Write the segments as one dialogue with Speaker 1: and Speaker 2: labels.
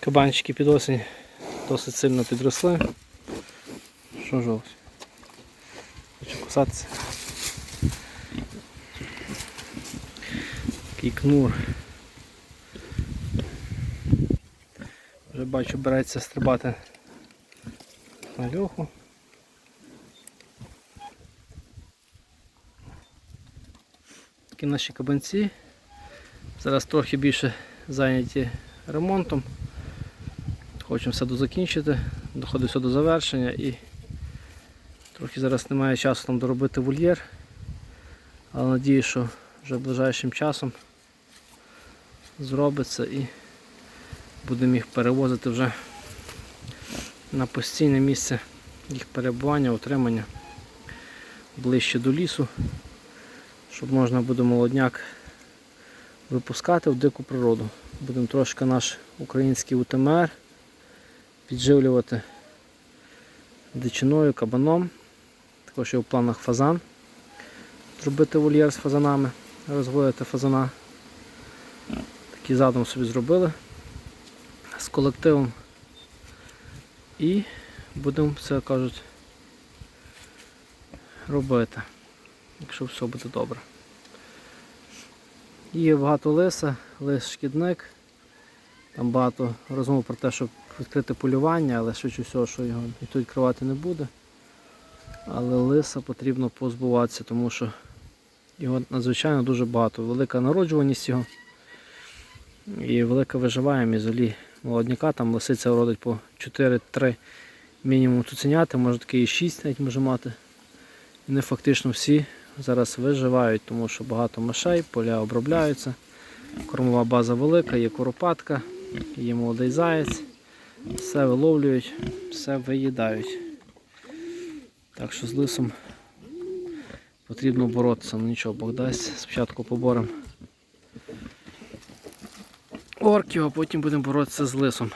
Speaker 1: Кабанчики під осінь досить сильно підросли. Що ж? Хочу кусатися. Такий. Вже бачу, береться стрибати на льоху. Такі наші кабанці. Зараз трохи більше зайняті ремонтом. Хочемо все дозакінчити, доходить все до завершення і трохи зараз немає часу там доробити вольєр, але надію, що вже ближайшим часом зробиться і будемо їх перевозити вже на постійне місце їх перебування, утримання ближче до лісу, щоб можна буде молодняк випускати в дику природу. Будемо трошки наш український УТМР підживлювати дичиною, кабаном. Також є в планах фазан. Зробити вольєр з фазанами, розводити фазана. Такий задум собі зробили з колективом. І будемо все кажуть робити, якщо все буде добре. Є багато лиса, лис шкідник. Там багато розмов про те, щоб відкрити полювання, але швидше всього, що його ніхто відкривати не буде. Але лиса потрібно позбуватися, тому що його надзвичайно дуже багато. Велика народжуваність його і велика виживаємість взагалі молодняка. Там лисиця родить по 4-3 мінімум цуценяти, може таки і 6 навіть може мати. І не фактично всі зараз виживають, тому що багато мишей, поля обробляються. Кормова база велика, є куропатка, є молодий заєць. Все виловлюють, все виїдають. Так що з лисом потрібно боротися, ну нічого, Бог дасть. Спочатку поборемо орків, а потім будемо боротися з лисом.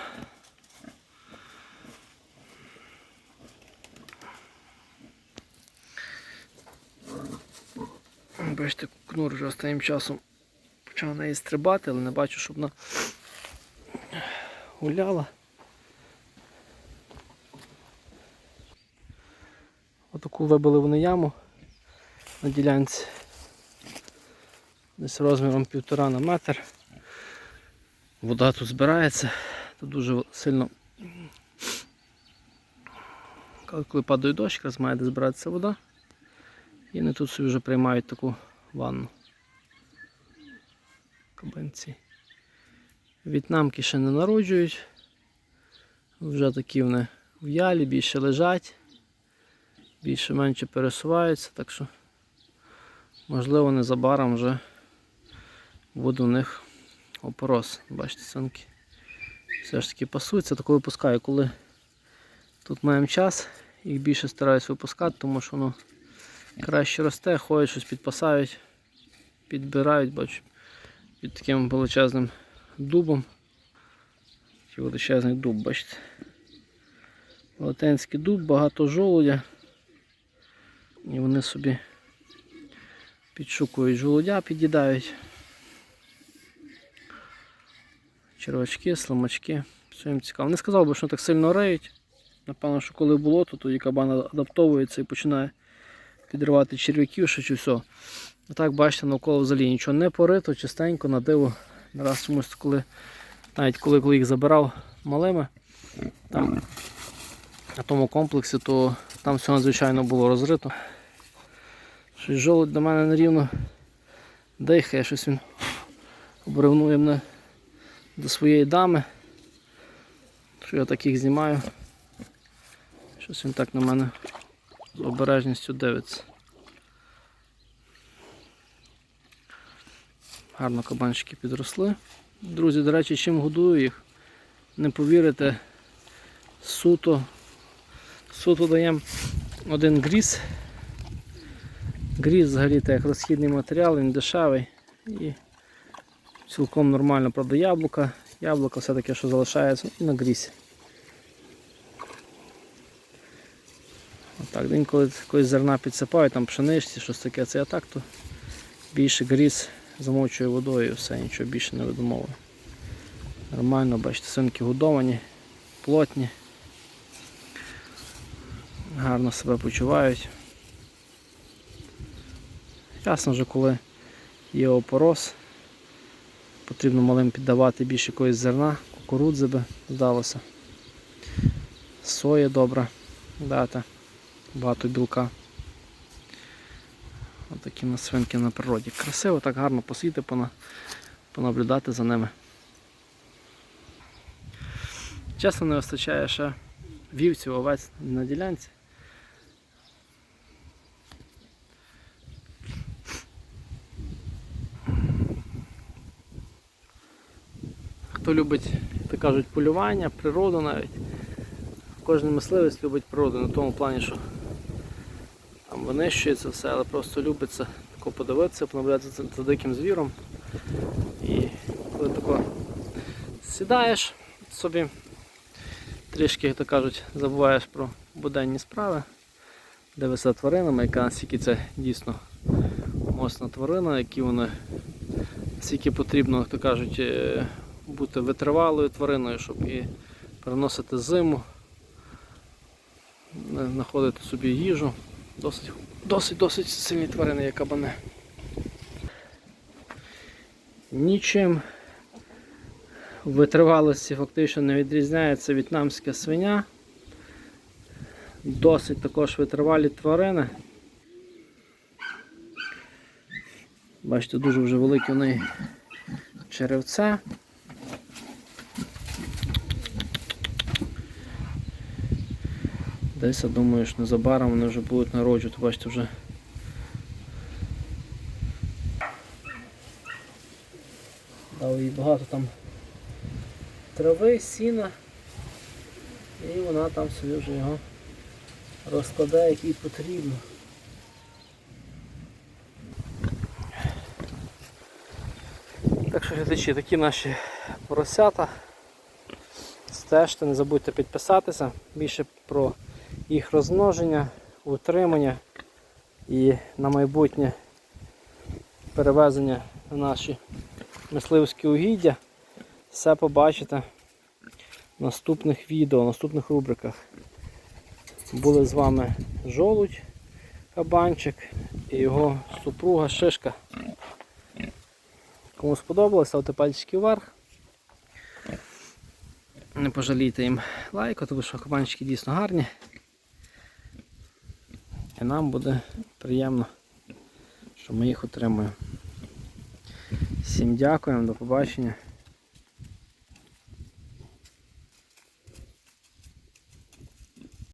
Speaker 1: Бачите, кнур вже останнім часом почав на неї стрибати, але не бачу, щоб вона гуляла. Отаку вибили вони яму на ділянці. Десь розміром півтора на метр. Вода тут збирається, тут дуже сильно, коли падає дощ, якраз має де збиратися вода. І вони тут собі вже приймають таку ванну. Кабанці. В'єтнамки ще не народжують. Вже такі вони в ялі, більше лежать, більше-менше пересуваються, так що можливо незабаром вже буде у них опорос. Бачите, санки. Все ж таки пасуються, таку випускаю, коли тут маємо час, їх більше стараюсь випускати, тому що воно краще росте, ходять, щось підпасають, підбирають, бачу, під таким величезним дубом. Такий величезний дуб, бачите. Велетенський дуб, багато жолудя. І вони собі підшукують жолудя, під'їдають. Червачки, слимачки. Все їм цікаво. Не сказав би, що так сильно реють. Напевно, що коли було, то тоді кабан адаптовується і починає підривати черв'яків, чи все. А так, бачите, навколо взагалі нічого не порито, чистенько, на диво. Раз чомусь, коли, навіть коли, коли їх забирав малими, там, на тому комплексі, то там все надзвичайно було розрито. Щось жолудь до мене нерівно дихає, щось він обривнує мене до своєї дами. Що я таких знімаю. Щось він так на мене з обережністю дивиться. Гарно кабанчики підросли. Друзі, до речі, чим годую їх, не повірите, суто, суто даємо один гріз. Гріз взагалі так розхідний матеріал, він дешевий і цілком нормально правда яблука. Яблуко все таке, що залишається і на грізь. Отак, інколи якось зерна підсипають, там пшеничці, щось таке, це а так, то більше гріз замочує водою і все, нічого більше не видумовує. Нормально, бачите, свинки годовані, плотні, гарно себе почувають. Ясно вже, коли є опороз, потрібно малим піддавати більше якоїсь зерна, кукурудзи би здалося. Соя добра дати, багато білка. Отакі на свинки на природі. Красиво, так гарно посіти, понаблюдати за ними. Чесно, не вистачає ще вівців, овець на ділянці. Хто любить, так кажуть, полювання, природу навіть. Кожен мисливець любить природу на тому плані, що там винищується все, але просто любиться тако подивитися, понаблюдати за, диким звіром. І коли тако сідаєш собі, трішки, як то кажуть, забуваєш про буденні справи, дивишся тваринами, яка наскільки це дійсно моцна тварина, які вони, скільки потрібно, як то кажуть, е, бути витривалою твариною, щоб і переносити зиму, знаходити собі їжу. Досить, досить, досить сильні тварини, як кабани. Нічим витривалості фактично не відрізняється в'єтнамська свиня. Досить також витривалі тварини. Бачите, дуже вже велике в неї черевце. Десь я думаю, що незабаром вони вже будуть народжувати, бачите, вже дав їй багато там трави, сіна, і вона там собі вже його розкладає, як їй потрібно. Так що глядачі, такі наші поросята. Стежте, не забудьте підписатися більше про їх розмноження, утримання і на майбутнє перевезення на наші мисливські угіддя. Все побачите в наступних відео, в наступних рубриках. Були з вами жолудь, кабанчик і його супруга Шишка. Кому сподобалося, ставте пальчики вверх. Не пожалійте їм лайку, тому що кабанчики дійсно гарні. І нам буде приємно, що ми їх отримуємо. Всім дякуємо, до побачення.